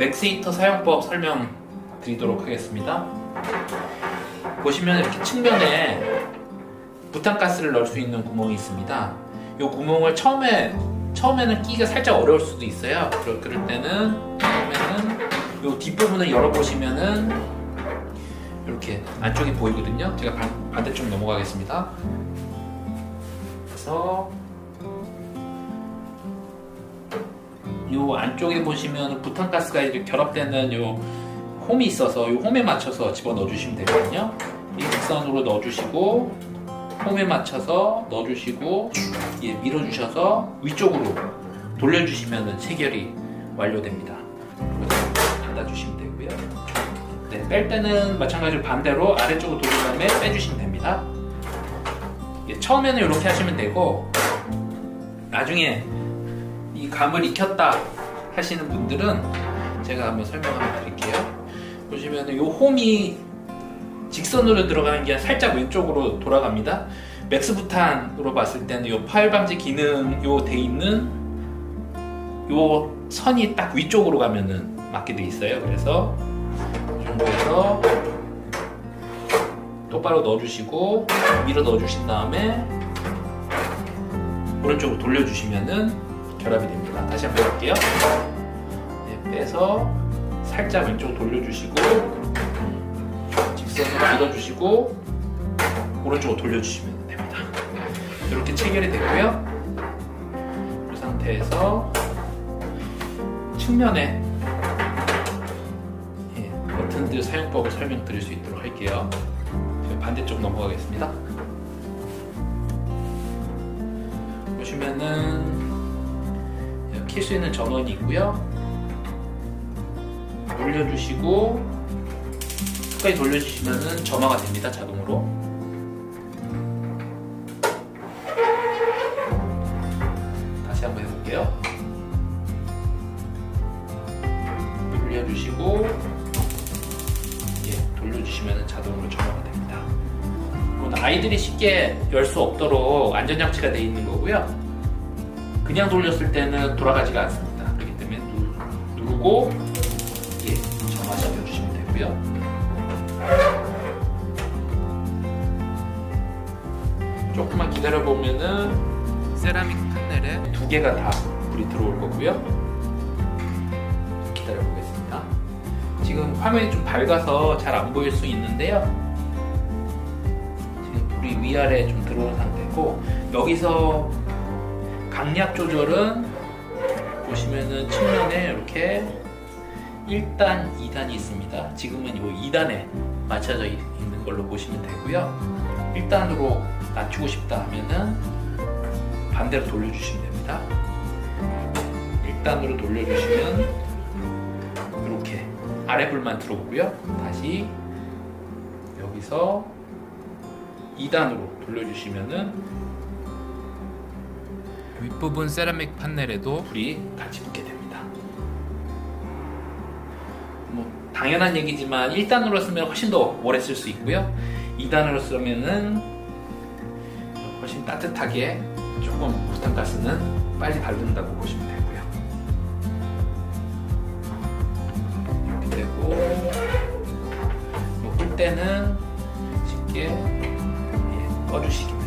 맥스히터 사용법 설명 드리도록 하겠습니다. 보시면 이렇게 측면에 부탄가스를 넣을 수 있는 구멍이 있습니다. 이 구멍을 처음에 처음에는 끼기가 살짝 어려울 수도 있어요. 그럴, 그럴 때는 처음에는 이 뒷부분을 열어보시면은 이렇게 안쪽이 보이거든요. 제가 반, 반대쪽 넘어가겠습니다. 그래서 요 안쪽에 보시면 부탄가스가 이렇게 결합되는 요 홈이 있어서 요 홈에 맞춰서 집어 넣어 주시면 되거든요. 이 직선으로 넣어주시고 홈에 맞춰서 넣어주시고 예, 밀어주셔서 위쪽으로 돌려주시면 체결이 완료됩니다. 닫아주시면 되고요. 네, 뺄 때는 마찬가지로 반대로 아래쪽으로 돌린 다음에 빼주시면 됩니다. 예, 처음에는 이렇게 하시면 되고 나중에 이 감을 익혔다 하시는 분들은 제가 한번 설명 한번 드릴게요. 보시면 이 홈이 직선으로 들어가는 게 살짝 왼쪽으로 돌아갑니다. 맥스 부탄으로 봤을 때는 이 파열 방지 기능 요 돼 있는 요 선이 딱 위쪽으로 가면은 맞게 돼 있어요. 그래서 이 정도에서 똑바로 넣어주시고 밀어 넣어주신 다음에 오른쪽으로 돌려주시면은 결합이 됩니다. 다시 한번 해볼게요. 네, 빼서 살짝 왼쪽 돌려주시고 직선으로 밀어주시고 오른쪽으로 돌려주시면 됩니다. 이렇게 체결이 되고요. 이 상태에서 측면에 예, 버튼들 사용법을 설명드릴 수 있도록 할게요. 반대쪽 넘어가겠습니다. 보시면은 킬 수 있는 전원이 있고요. 돌려주시고 끝까지 돌려주시면은 점화가 됩니다 자동으로. 다시 한번 해볼게요. 돌려주시고 예, 돌려주시면 자동으로 점화가 됩니다. 아이들이 쉽게 열 수 없도록 안전장치가 되어 있는 거고요. 그냥 돌렸을 때는 돌아가지가 않습니다. 그렇기 때문에 누, 누르고 예, 점화시켜 주시면 되고요. 조금만 기다려 보면은 세라믹 판넬에 두 개가 다 불이 들어올 거고요. 기다려 보겠습니다. 지금 화면이 좀 밝아서 잘 안 보일 수 있는데요. 지금 불이 위아래 좀 들어온 상태고 여기서 강약 조절은 보시면은 측면에 이렇게 1단, 2단이 있습니다. 지금은 이 2단에 맞춰져 있- 있는 걸로 보시면 되고요. 1단으로 낮추고 싶다 하면은 반대로 돌려주시면 됩니다. 1단으로 돌려주시면 이렇게 아래 불만 들어오고요. 다시 여기서 2단으로 돌려주시면은 윗부분 세라믹 판넬에도 불이 같이 붙게 됩니다. 뭐 당연한 얘기지만 1단으로 쓰면 훨씬 더 오래 쓸 수 있고요. 2단으로 쓰면은 훨씬 따뜻하게 조금 부탄가스는 빨리 바른다고 보시면 되고요. 이렇게 되고 뭐끌 때는 쉽게 예, 꺼주시기